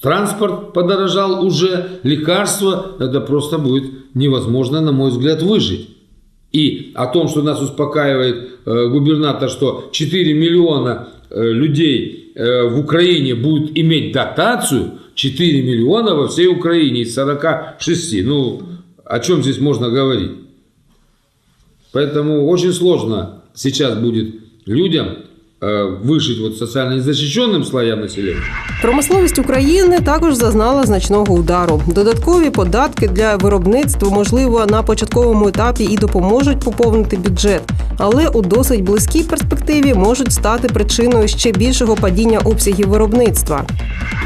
Транспорт подорожал уже, лекарства, это просто будет невозможно, на мой взгляд, выжить. И о том, что нас успокаивает э, губернатор, что 4 миллиона э, людей э, в Украине будут иметь дотацию, 4 миллиона во всей Украине из 46. Ну, о чем здесь можно говорить? Поэтому очень сложно сейчас будет людям э, выжить вот социально незащищенным слоям населения. Промисловість України також зазнала значного удару. Додаткові податки для виробництва, можливо, на початковому етапі і допоможуть поповнити бюджет, але у досить близькій перспективі можуть стати причиною ще більшого падіння обсягів виробництва.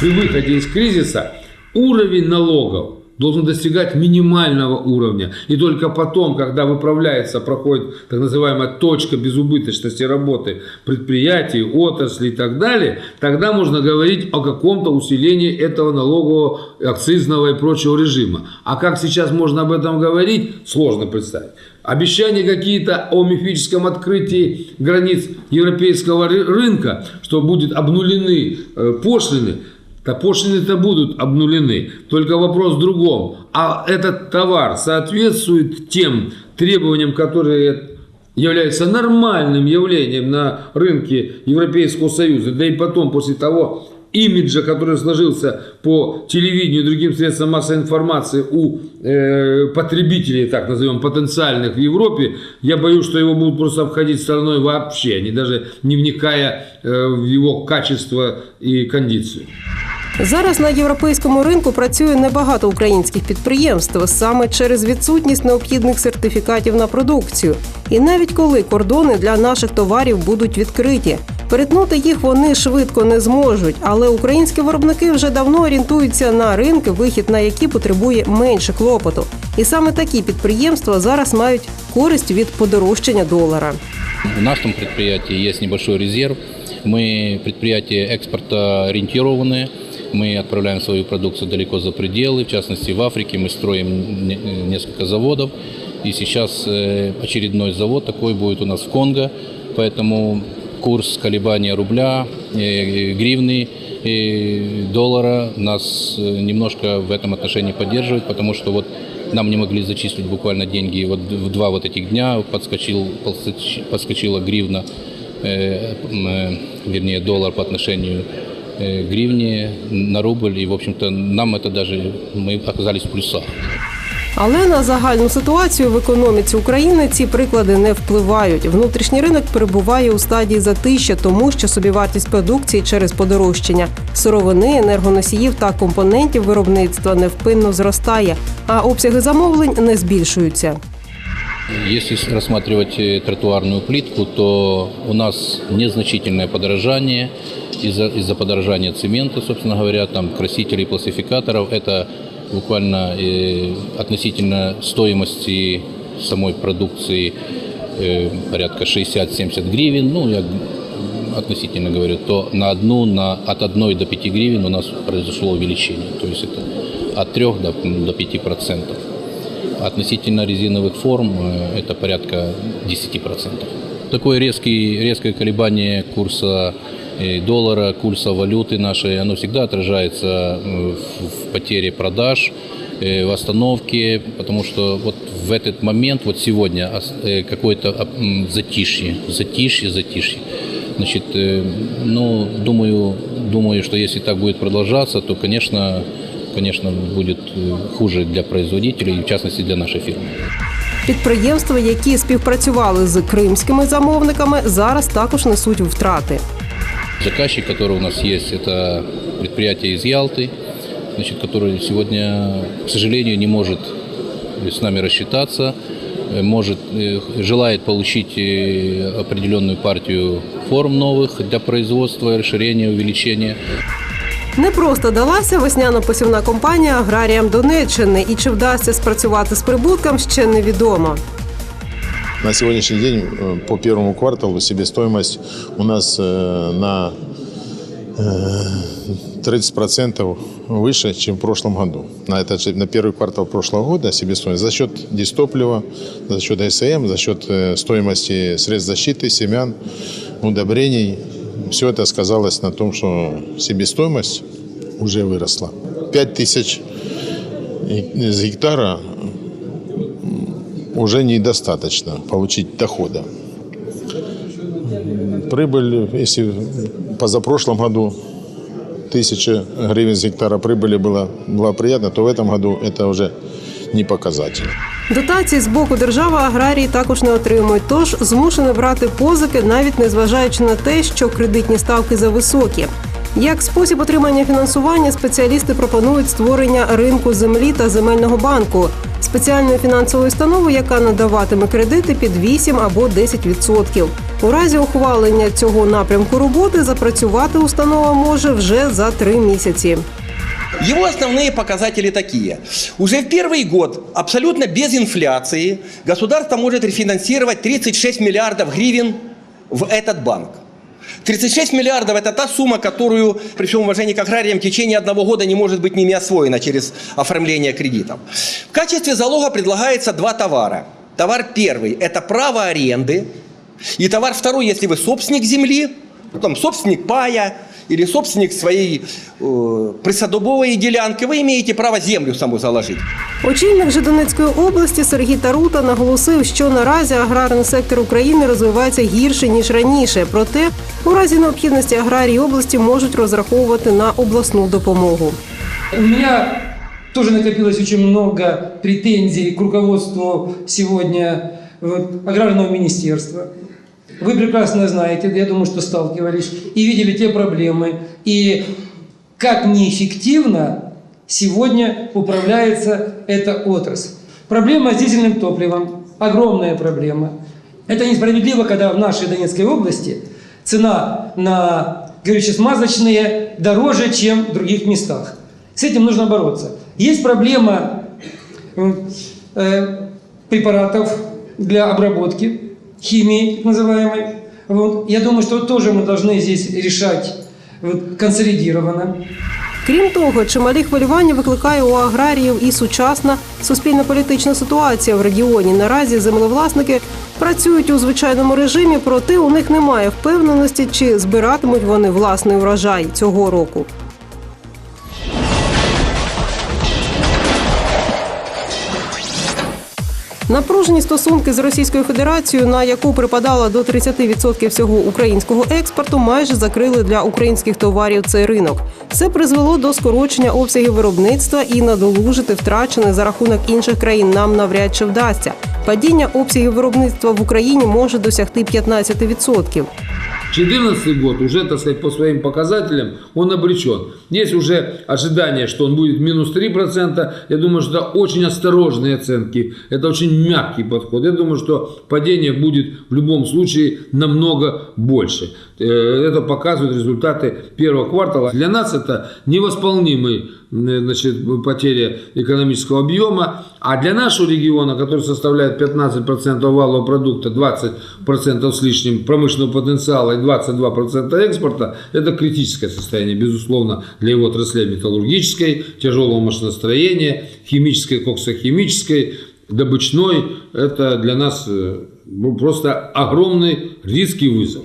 При выходе из кризиса уровень налогов должен достигать минимального уровня. И только потом, когда выправляется, проходит так называемая точка безубыточности работы предприятий, отрасли и так далее, тогда можно говорить о каком-то усилении этого налогового, акцизного и прочего режима. А как сейчас можно об этом говорить, сложно представить. Обещания какие-то о мифическом открытии границ европейского ры- рынка, что будет обнулены э, пошлины, да пошлины-то будут обнулены. Только вопрос в другом. А этот товар соответствует тем требованиям, которые являются нормальным явлением на рынке Европейского Союза. Да и потом, после того имиджа, который сложился по телевидению и другим средствам массовой информации у э, потребителей, так назовем, потенциальных в Европе, я боюсь, что его будут просто обходить стороной вообще, они даже не вникая э, в его качество и кондицию. Зараз на європейському ринку працює небагато українських підприємств саме через відсутність необхідних сертифікатів на продукцію. І навіть коли кордони для наших товарів будуть відкриті, перетнути їх вони швидко не зможуть. Але українські виробники вже давно орієнтуються на ринки, вихід на які потребує менше клопоту. І саме такі підприємства зараз мають користь від подорожчання долара. В нашем предприятии есть небольшой резерв. Мы предприятие экспорта ориентированное. Мы отправляем свою продукцию далеко за пределы. В частности, в Африке мы строим не- несколько заводов. И сейчас э, очередной завод такой будет у нас в Конго. Поэтому курс колебания рубля, э, гривны, э, доллара нас э, немножко в этом отношении поддерживает, потому что вот нам не могли зачислить буквально деньги. Вот в два вот этих дня подскочил, подскоч- подскочила гривна, э, э, вернее доллар по отношению э, к гривне на рубль. И, в общем-то, нам это даже, мы оказались в плюсах. Але на загальну ситуацію в економіці України ці приклади не впливають. Внутрішній ринок перебуває у стадії затища, тому що собівартість продукції через подорожчання сировини, енергоносіїв та компонентів виробництва невпинно зростає, а обсяги замовлень не збільшуються. Если рассматривать э, тротуарную плитку, то у нас незначительное подорожание из-за из подорожания цемента, собственно говоря, там красителей, пластификаторов. Это буквально э, относительно стоимости самой продукции э, порядка 60-70 гривен. Ну, я относительно говорю, то на одну, на, от 1 до 5 гривен у нас произошло увеличение. То есть это от 3 до, до 5 процентов. Относительно резиновых форм э, это порядка 10%. Такое резкий, резкое колебание курса э, доллара, курса валюты нашей, оно всегда отражается э, в потере продаж, в остановке, потому что вот в этот момент, вот сегодня какое-то затишье, затишье, затишье. Значит, ну, думаю, думаю, что если так будет продолжаться, то, конечно, конечно, будет э, хуже для производителей, в частности для нашей фирмы. Підприємства, які співпрацювали з кримськими замовниками, зараз також несуть втрати. Заказчик, который у нас есть, это предприятие из Ялты, значит, который сегодня, к сожалению, не может с нами рассчитаться, э, может, э, желает получить э, определенную партию форм новых для производства, расширения, увеличения. Не просто далася весняно-посівна компанія аграріям Донеччини, і чи вдасться спрацювати з прибутком, ще невідомо. На сегодняшний день э, по первому кварталу себестоимость у нас э, на э, 30% выше, чем в прошлом году. На, этот же, на первый квартал прошлого года себестоимость за счет дистоплива, за счет СМ, за счет э, стоимости средств защиты, семян, удобрений. Все это сказалось на том, что себестоимость уже выросла. 5 тысяч с гектара уже недостаточно получить дохода. Прибыль, если в позапрошлом году тысяча гривен с гектара прибыли было, было приятно, то в этом году это уже не показатель. Дотації з боку держави аграрії також не отримують, тож змушені брати позики, навіть не зважаючи на те, що кредитні ставки зависокі. Як спосіб отримання фінансування, спеціалісти пропонують створення ринку землі та земельного банку, спеціальної фінансової установи, яка надаватиме кредити під 8 або 10%. У разі ухвалення цього напрямку роботи запрацювати установа може вже за три місяці. Его основные показатели такие. Уже в первый год, абсолютно без инфляции, государство может рефинансировать 36 миллиардов гривен в этот банк. 36 миллиардов – это та сумма, которую, при всем уважении к аграриям, в течение одного года не может быть ними освоена через оформление кредитов. В качестве залога предлагается два товара. Товар первый – это право аренды. И товар второй, если вы собственник земли, там, собственник пая или собственник своей э, присадобовой делянки, вы имеете право землю саму заложить. Очільник же Донецької області Сергій Тарута наголосив, що наразі аграрний сектор України розвивається гірше ніж раніше. Проте у разі необхідності аграрії області можуть розраховувати на обласну допомогу. У меня тоже накопилось очень много претензий к руководству сегодня вот, аграрного министерства. Вы прекрасно знаете, я думаю, что сталкивались и видели те проблемы, и как неэффективно сегодня управляется эта отрасль. Проблема с дизельным топливом – огромная проблема. Это несправедливо, когда в нашей Донецкой области цена на горюче-смазочные дороже, чем в других местах. С этим нужно бороться. Есть проблема э, препаратов для обработки, химии так называемой. Вот. Я думаю, что тоже мы должны здесь решать вот, консолидированно. Крім того, чималі хвилювання викликає у аграріїв і сучасна суспільно-політична ситуація в регіоні. Наразі землевласники працюють у звичайному режимі, проте у них немає впевненості, чи збиратимуть вони власний урожай цього року. Напружені стосунки з Російською Федерацією, на яку припадало до 30% всього українського експорту, майже закрили для українських товарів цей ринок. Це призвело до скорочення обсягів виробництва і надолужити втрачене за рахунок інших країн нам навряд чи вдасться. Падіння обсягів виробництва в Україні може досягти 15%. 2014 год уже, так сказать, по своим показателям он обречен. Есть уже ожидание, что он будет минус 3%. Я думаю, что это очень осторожные оценки. Это очень мягкий подход. Я думаю, что падение будет в любом случае намного больше. Э, Это показывают результаты первого квартала. Для нас это невосполнимый э, значит, потеря экономического объема. А для нашего региона, который составляет 15% валового продукта, 20% с лишним промышленного потенциала и 22% экспорта, это критическое состояние, безусловно, для его отраслей металлургической, тяжелого машиностроения, химической, коксохимической, добычной. Это для нас э, ну, просто огромный риск и вызов.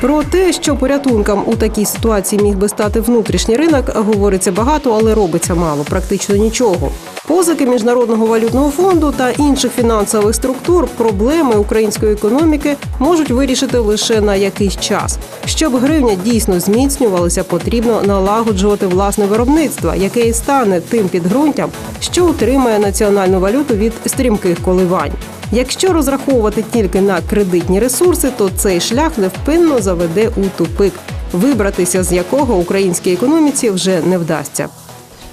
Про те, що порятунком у такій ситуації міг би стати внутрішній ринок, говориться багато, але робиться мало, практично нічого. Позики міжнародного валютного фонду та інших фінансових структур проблеми української економіки можуть вирішити лише на якийсь час. Щоб гривня дійсно зміцнювалася, потрібно налагоджувати власне виробництво, яке і стане тим підґрунтям, що утримає національну валюту від стрімких коливань. Якщо розраховувати тільки на кредитні ресурси, то цей шлях невпинно заведе у тупик, вибратися з якого українській економіці вже не вдасться.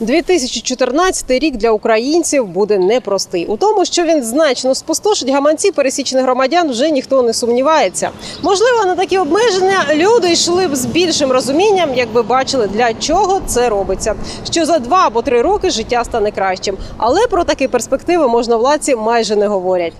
2014 рік для українців буде непростий. У тому, що він значно спустошить гаманці пересічних громадян, вже ніхто не сумнівається. Можливо, на такі обмеження люди йшли б з більшим розумінням, якби бачили, для чого це робиться. Що за два або три роки життя стане кращим. Але про такі перспективи можновладці майже не говорять.